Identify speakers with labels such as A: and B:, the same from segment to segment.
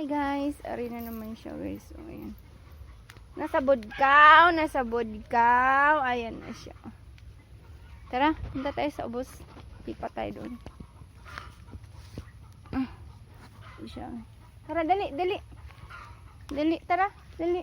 A: Hi guys, ari na naman siya guys. So, ayan. Nasa budkaw, nasa budkaw. Ayan na siya. Tara, punta tayo sa ubos. Pipa tayo doon. Ah, siya. Tara, dali, dali. Dali, tara, dali.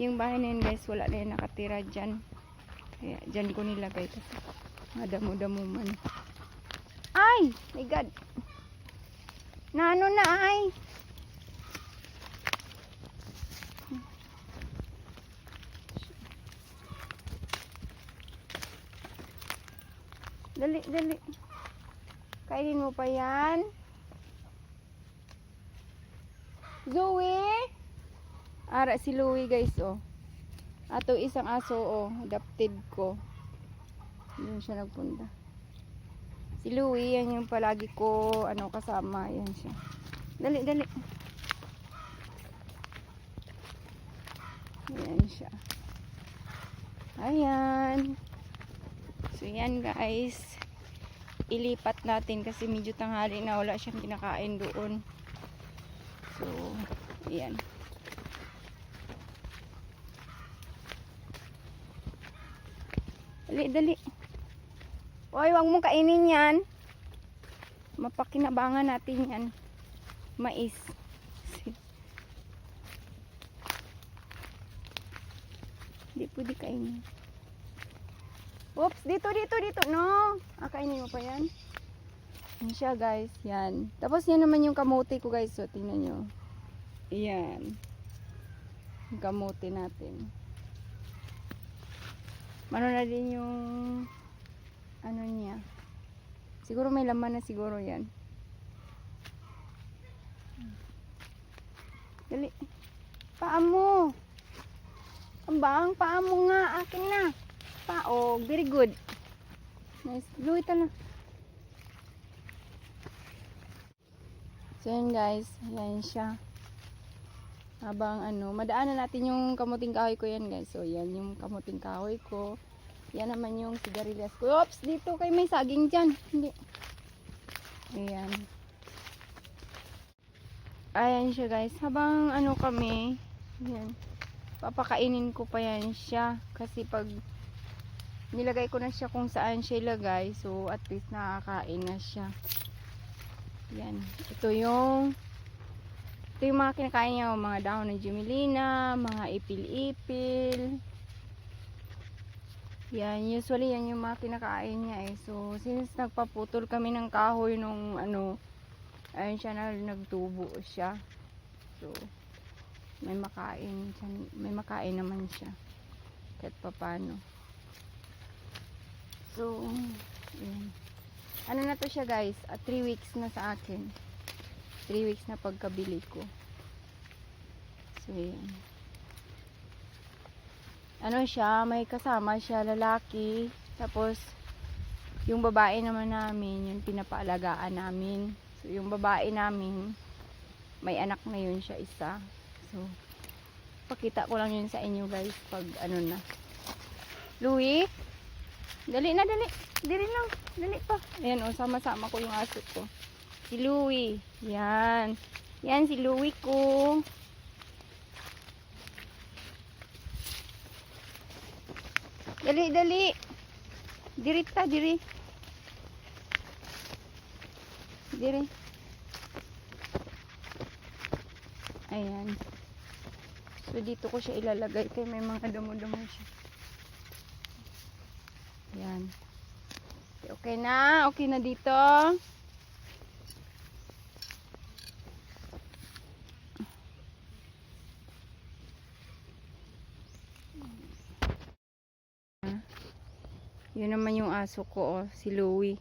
A: Yung bahay na yun guys, wala na yun nakatira dyan. Kaya dyan ko nilagay kasi madamo-damo man. Ay! My God! Nano na ay! Dali, dali. Kainin mo pa yan. Zoe! Ara si Louie guys oh. Ato isang aso oh, adopted ko. Doon siya nagpunta. Si Louie, yan yung palagi ko ano kasama, yan siya. Dali, dali. Ayan siya. Ayan. So yan guys. Ilipat natin kasi medyo tanghali na wala siyang kinakain doon. So, ayan. Dali, dali. Hoy, wag mong kainin yan. Mapakinabangan natin yan. Mais. Hindi pwede kainin. Oops, dito, dito, dito. No. Ah, kainin mo pa yan. Yan siya, guys. Yan. Tapos yan naman yung kamote ko, guys. So, tingnan nyo. Yan. Yung kamote natin. Mano na din yung ano niya. Siguro may laman na siguro yan. Dali. Paa mo. Ang paa mo nga. Akin na. Pao. Very good. Nice. Luwi na. So yan guys. Yan siya. Habang ano, madaanan natin yung kamuting kahoy ko yan guys. So yan yung kamuting kahoy ko. Yan naman yung sigarilyas ko. Oops, dito kay may saging dyan. Hindi. Ayan. Ayan siya guys. Habang ano kami, yan. Papakainin ko pa yan siya. Kasi pag nilagay ko na siya kung saan siya ilagay, so at least nakakain na siya. Yan. Ito yung ito yung mga kinakain niya, mga dahon ng jumelina, mga ipil-ipil. Yan, usually yan yung mga kinakain niya eh. So, since nagpaputol kami ng kahoy nung ano, ayun siya na nagtubo siya. So, may makain, siya- may makain naman siya. Kahit papano. So, yan. Ano na to siya guys? 3 weeks na sa akin. 3 weeks na pagkabili ko. So, yan. Ano siya, may kasama siya, lalaki. Tapos, yung babae naman namin, yung pinapaalagaan namin. So, yung babae namin, may anak na yun siya isa. So, pakita ko lang yun sa inyo guys pag ano na. Louie? Dali na, dali. Dali lang. Dali pa. Ayan, o, sama-sama ko yung aso ko. Si Louie. Yan. Yan si Louie ko. Dali, dali. Diri ta, diri. Diri. Ayan. So, dito ko siya ilalagay kaya may mga damo-damo siya. Ayan. Okay na. Okay na dito. Yun naman yung aso ko, oh, si Louie.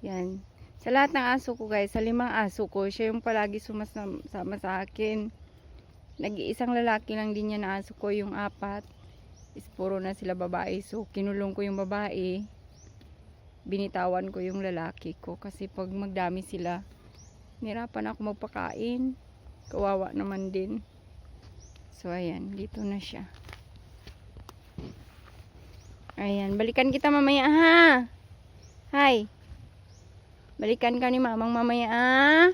A: Yan. Sa lahat ng aso ko, guys, sa limang aso ko, siya yung palagi sumasama sa akin. Nag-iisang lalaki lang din yan na aso ko, yung apat. Is puro na sila babae. So, kinulong ko yung babae. Binitawan ko yung lalaki ko. Kasi pag magdami sila, nirapan ako magpakain. Kawawa naman din. So, ayan. Dito na siya. Ayan, balikan kita mamaya ha. Hi. Balikan ka ni mamang mamaya ah.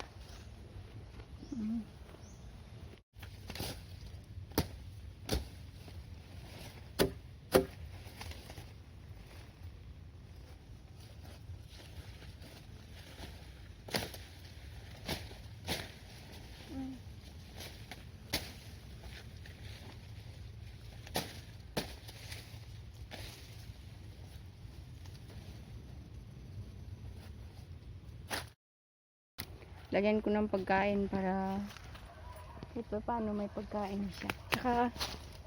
A: Lagyan ko ng pagkain para ito paano may pagkain siya. Tsaka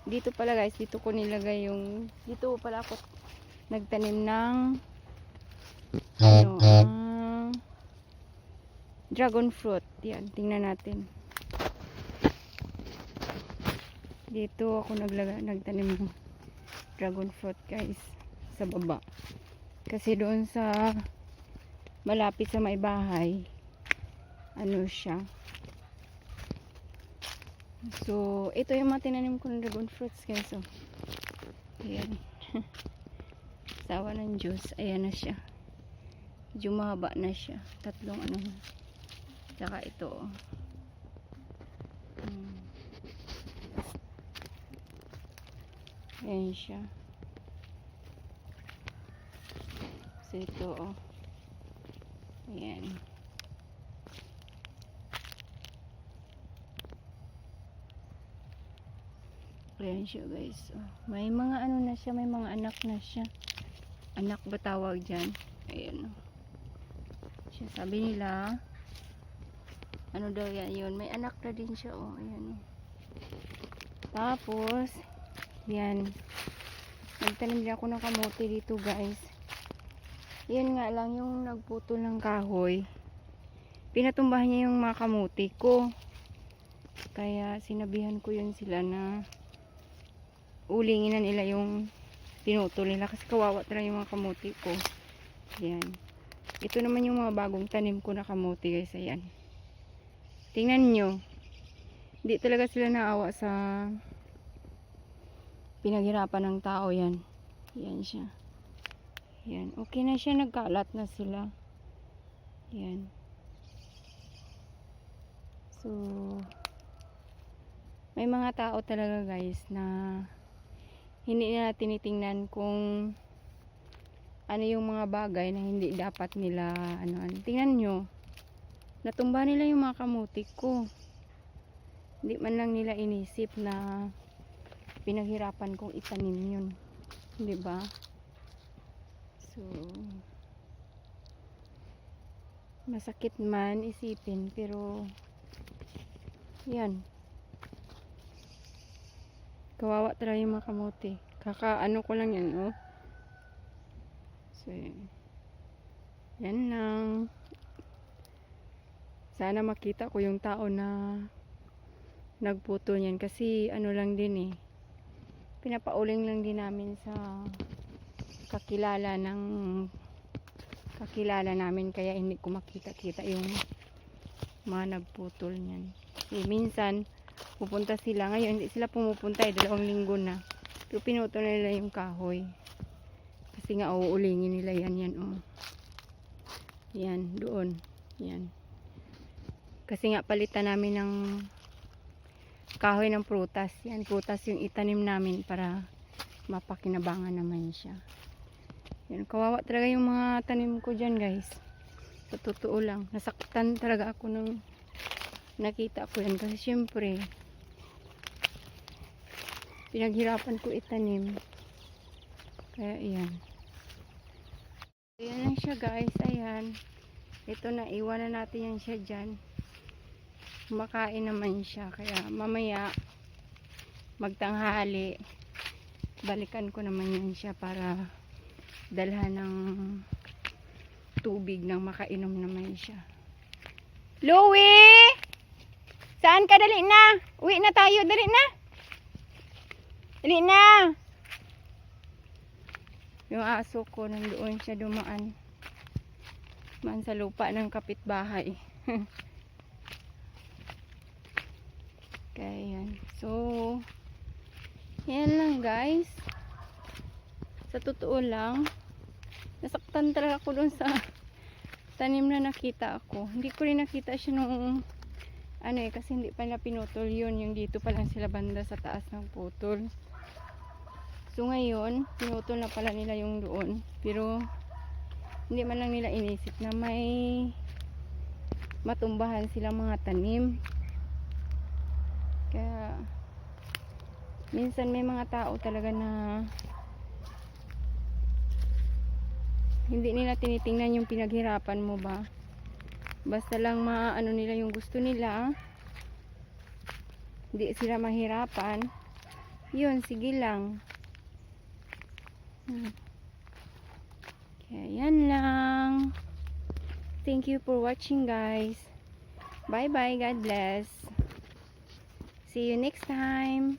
A: dito pala guys, dito ko nilagay yung dito pala ako nagtanim ng ano, ah, dragon fruit. Yan, tingnan natin. Dito ako naglaga, nagtanim ng dragon fruit guys sa baba. Kasi doon sa malapit sa may bahay ano siya. So, ito yung mga tinanim ko ng dragon fruits guys. So, ayan. Sawa ng juice. Ayan na siya. Medyo mahaba na siya. Tatlong ano. Tsaka ito. oh. Hmm. Ayan siya. So, ito oh. Ayan. Ayan siya guys. Oh, may mga ano na siya, may mga anak na siya. Anak ba tawag dyan? Ayan. oh. Siya, sabi nila, ano daw yan yun. May anak na din siya. Oh, ayan. oh. Tapos, yan. Nagtanim din ako ng kamote dito guys. Yan nga lang yung nagputol ng kahoy. Pinatumbahan niya yung mga kamote ko. Kaya sinabihan ko yun sila na ulingin na nila yung pinutol nila kasi kawawa talaga yung mga kamuti ko. Yan ito naman yung mga bagong tanim ko na kamuti guys. Ayan. Tingnan nyo. Hindi talaga sila naawa sa pinaghirapan ng tao. Yan yan siya. Yan okay na siya. Nagkalat na sila. Yan so may mga tao talaga guys na hindi na tinitingnan kung ano yung mga bagay na hindi dapat nila ano, ano. tingnan nyo. Natumba nila yung mga kamuti ko. Hindi man lang nila inisip na pinaghirapan kong itanim yun. Di ba? So masakit man isipin pero yan Kawawa talaga yung mga kamote. Kaka ano ko lang yan, oh. So, yan. Yan lang. Sana makita ko yung tao na nagputol yan. Kasi ano lang din eh. Pinapauling lang din namin sa kakilala ng kakilala namin. Kaya hindi ko makita-kita yung mga nagputol niyan. Eh, minsan, pupunta sila. Ngayon, hindi sila pumupunta eh. Dalawang linggo na. Pero pinuto na nila yung kahoy. Kasi nga, uuulingin nila yan. Yan, oh. Yan, doon. Yan. Kasi nga, palitan namin ng kahoy ng prutas. Yan, prutas yung itanim namin para mapakinabangan naman siya. Yan, kawawa talaga yung mga tanim ko dyan, guys. Sa totoo lang. Nasaktan talaga ako nung nakita ko yan. Kasi syempre, pinaghirapan ko itanim. Kaya ayan. Ayan lang siya guys. Ayan. Ito na, iwanan natin yan siya dyan. Makain naman siya. Kaya mamaya, magtanghali, balikan ko naman yan siya para dalhan ng tubig nang makainom naman siya. Louie! Saan ka? Dali na! Uwi na tayo. Dali na! Dali na! Yung aso ko, nandoon siya dumaan. Man sa lupa ng kapitbahay. Kaya yan. So, yan lang guys. Sa totoo lang, nasaktan talaga ako dun sa tanim na nakita ako. Hindi ko rin nakita siya nung ano eh, kasi hindi pa na pinutol yun. Yung dito pa lang sila banda sa taas ng putol. So ngayon, pinutol na pala nila yung doon. Pero, hindi man lang nila inisip na may matumbahan silang mga tanim. Kaya, minsan may mga tao talaga na hindi nila tinitingnan yung pinaghirapan mo ba. Basta lang maano nila yung gusto nila. Hindi sila mahirapan. Yun, sige lang. Hmm. Kaya yan lang. Thank you for watching guys. Bye bye. God bless. See you next time.